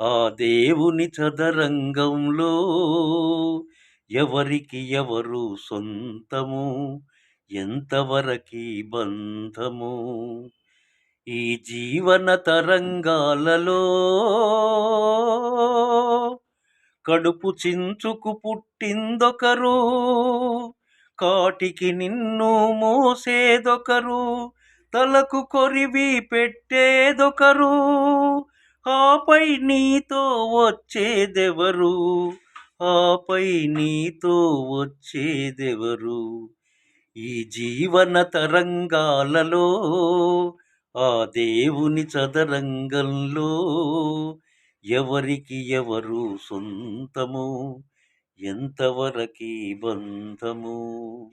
ఆ దేవుని చదరంగంలో ఎవరికి ఎవరు సొంతము? ఎంతవరకి బంధము? ఈ జీవన తరంగాలలో కడుపు చించుకు పుట్టిందొకరు కాటికి నిన్ను మోసేదొకరు తలకు కొరివి పెట్టేదొకరు ఆపై నీతో వచ్చేదెవరు? ఆపై నీతో వచ్చేదెవరు? ఈ జీవన తరంగాలలో ఆ దేవుని చదరంగంలో ఎవరికి ఎవరు సొంతము? ఎంతవరకి బంధము?